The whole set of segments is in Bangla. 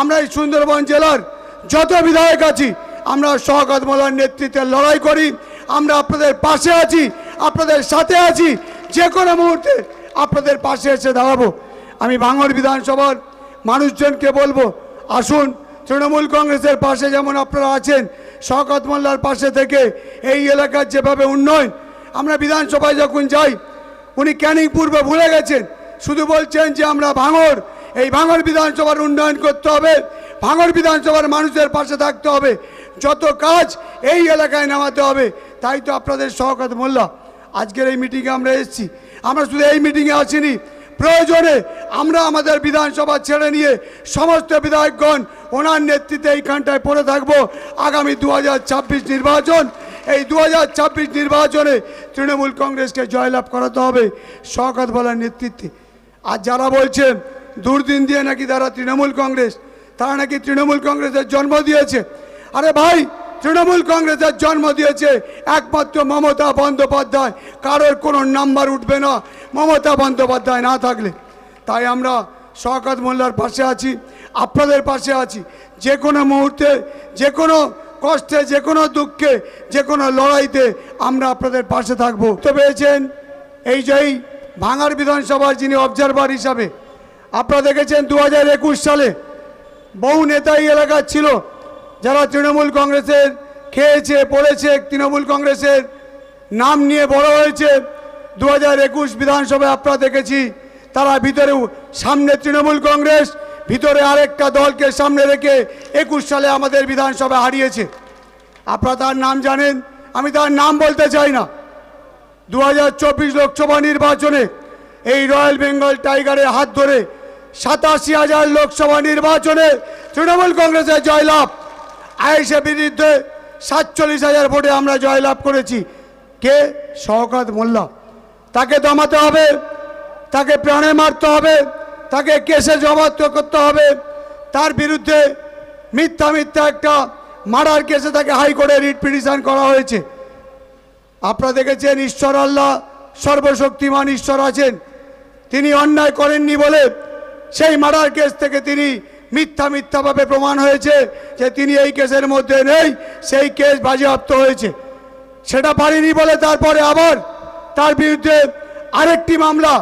আমরা এই সুন্দরবন জেলার যত বিধায়ক আছি, আমরা শওকত মোল্লার নেতৃত্বে লড়াই করি, আমরা আপনাদের পাশে আছি, আপনাদের সাথে আছি, যে কোনো মুহূর্তে আপনাদের পাশে এসে দাঁড়াবো। আমি ভাঙড় বিধানসভার মানুষজনকে বলব, আসুন, তৃণমূল কংগ্রেসের পাশে যেমন আপনারা আছেন, শওকত মোল্লার পাশে থেকে এই এলাকার যেভাবে উন্নয়ন, আমরা বিধানসভায় যখন যাই, উনি ক্যানিং পূর্বে ভুলে গেছেন, শুধু বলছেন যে আমরা ভাঙড় এই ভাঙড় বিধানসভার উন্নয়ন করতে হবে, ভাঙড় বিধানসভার মানুষের পাশে থাকতে হবে, যত কাজ এই এলাকায় নামাতে হবে, তাই তো আপনাদের শওকত মোল্লা, আজকের এই মিটিংয়ে আমরা এসেছি। আমরা শুধু এই মিটিংয়ে আসিনি, প্রয়োজনে আমরা আমাদের বিধানসভা ছেড়ে নিয়ে সমস্ত বিধায়কগণ, ওনার নেতৃত্বে এইখানটায় পড়ে থাকব। আগামী দু হাজার ছাব্বিশ নির্বাচন, এই দু হাজার ছাব্বিশ নির্বাচনে তৃণমূল কংগ্রেসকে জয়লাভ করাতে হবে, শওকত বলার নেতৃত্বে। আর যারা বলছেন দুর্দিন দিয়ে নাকি তারা তৃণমূল কংগ্রেস, তারা নাকি তৃণমূল কংগ্রেসের জন্ম দিয়েছে। আরে ভাই, তৃণমূল কংগ্রেসের জন্ম দিয়েছে একমাত্র মমতা বন্দ্যোপাধ্যায়। কারোর কোনো নাম্বার উঠবে না মমতা বন্দ্যোপাধ্যায় না থাকলে। তাই আমরা শওকত মোল্লার পাশে আছি, আপনাদের পাশে আছি। যে কোনো মুহূর্তে, যে কোনো কষ্টে, যে কোনো দুঃখে, যে কোনো লড়াইতে আমরা আপনাদের পাশে থাকব। তো পেয়েছেন এই যে ভাঙার বিধানসভার যিনি অবজারভার হিসাবে আপনারা দেখেছেন দু হাজার একুশ সালে বহু নেতা এই এলাকার ছিল, যারা তৃণমূল কংগ্রেসের খেয়েছে, পড়েছে, তৃণমূল কংগ্রেসের নাম নিয়ে বড় হয়েছে। দু হাজার একুশ বিধানসভায় আপনারা দেখেছি, তারা ভিতরে সামনে তৃণমূল কংগ্রেস, ভিতরে আরেকটা দলকে সামনে রেখে একুশ সালে আমাদের বিধানসভা হারিয়েছে। আপনারা তার নাম জানেন, আমি তার নাম বলতে চাই না। দু হাজার চব্বিশ লোকসভা নির্বাচনে এই রয়্যাল বেঙ্গল টাইগারের হাত ধরে সাতাশি হাজার লোকসভা নির্বাচনে তৃণমূল কংগ্রেসের জয়লাভ। আয়েসের বিরুদ্ধে সাতচল্লিশ হাজার ভোটে আমরা জয়লাভ করেছি। কে? শওকত মোল্লা। তাকে দমাতে হবে, তাকে প্রাণে মারতে হবে, তাকে কেসে জবাব করতে হবে। তার বিরুদ্ধে মিথ্যা মিথ্যা একটা মার্ডার কেসে তাকে হাইকোর্টে রিট পিটিশন করা হয়েছে। আপনারা দেখেছেন ঈশ্বর আল্লাহ সর্বশক্তিমান ঈশ্বর আছেন। তিনি অন্যায় করেননি বলে সেই মার্ডার কেস থেকে তিনি মিথ্যা মিথ্যাভাবে প্রমাণ হয়েছে যে তিনি এই কেসের মধ্যে নেই, সেই কেস বাজেয়াপ্ত হয়েছে। সেটা পারিনি বলে তারপরে আবার তার বিরুদ্ধে আরেকটি মামলা,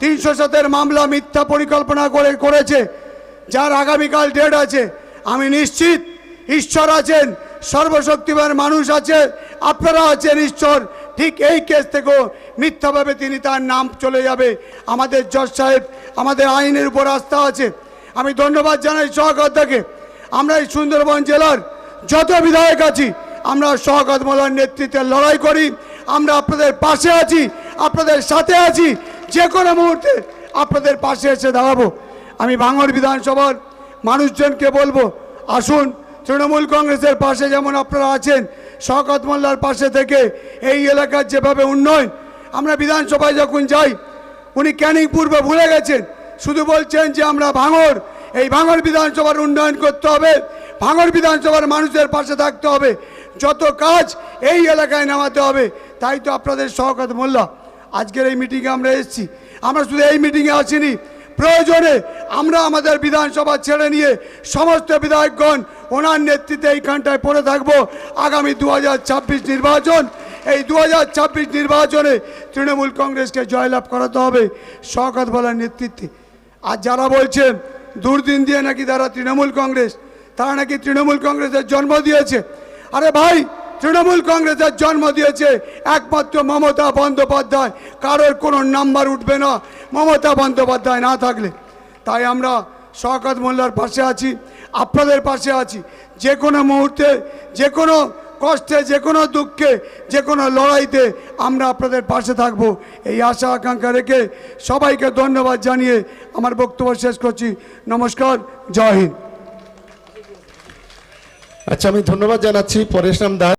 তিনশো সাতের মামলা মিথ্যা পরিকল্পনা করে করেছে, যার আগামীকাল ডেট আছে। আমি নিশ্চিত ঈশ্বর আছেন, সর্বশক্তিমান মানুষ আছে, আপনারা আছেন ঈশ্বর ঠিক এই কেস থেকেও মিথ্যাভাবে তিনি তার নাম চলে যাবে। আমাদের জজ সাহেব, আমাদের আইনের উপর আস্থা আছে। আমি ধন্যবাদ জানাই সহকর্তাকে। আমরা এই সুন্দরবন জেলার যত বিধায়ক আছি, আমরা শওকত মোল্লার নেতৃত্বে লড়াই করি। আমরা আপনাদের পাশে আছি, আপনাদের সাথে আছি। যে কোনো মুহূর্তে আপনাদের পাশে এসে দাঁড়াবো। আমি ভাঙড় বিধানসভার মানুষজনকে বলব, আসুন, তৃণমূল কংগ্রেসের পাশে যেমন আপনারা আছেন শওকত মোল্লার পাশে থেকে এই এলাকার যেভাবে উন্নয়ন, আমরা বিধানসভায় যখন যাই, উনি ক্যানিং পূর্বে ভুলে গেছেন। শুধু বলছেন যে আমরা ভাঙর এই ভাঙর বিধানসভার উন্নয়ন করতে হবে ভাঙর বিধানসভার মানুষের পাশে থাকতে হবে। যত কাজ এই এলাকায় নামাতে হবে, তাই তো আপনাদের শওকত মোল্লা। আজকের এই মিটিংয়ে আমরা এসেছি। আমরা শুধু এই মিটিংয়ে আসিনি প্রয়োজনে আমরা আমাদের বিধানসভা ছেড়ে নিয়ে সমস্ত বিধায়কগণ, ওনার নেতৃত্বে এইখানটায় পড়ে থাকব। আগামী দু হাজার ছাব্বিশ নির্বাচন, এই দু হাজার ছাব্বিশ নির্বাচনে তৃণমূল কংগ্রেসকে জয়লাভ করাতে হবে শওকত বলার নেতৃত্বে। আর যারা বলছেন দুর্দিন দিয়ে নাকি তারা তৃণমূল কংগ্রেস, তারা নাকি তৃণমূল কংগ্রেসের জন্ম দিয়েছে। আরে ভাই তৃণমূল কংগ্রেসের জন্ম দিয়েছে একমাত্র মমতা বন্দ্যোপাধ্যায়। কারোর কোনো নাম্বার উঠবে না মমতা বন্দ্যোপাধ্যায় না থাকলে। তাই আমরা শওকত মোল্লার পাশে আছি, আপনাদের পাশে আছি। যে কোনো মুহূর্তে, যে কোনো কষ্টে, যে কোনো দুঃখে, যে কোনো লড়াইতে আমরা আপনাদের পাশে থাকব। এই আশা আকাঙ্ক্ষা রেখে সবাইকে ধন্যবাদ জানিয়ে আমার বক্তব্য শেষ করছি। নমস্কার, জয় হিন্দ। আচ্ছা আমি ধন্যবাদ জানাচ্ছি পরেশ রাম দাস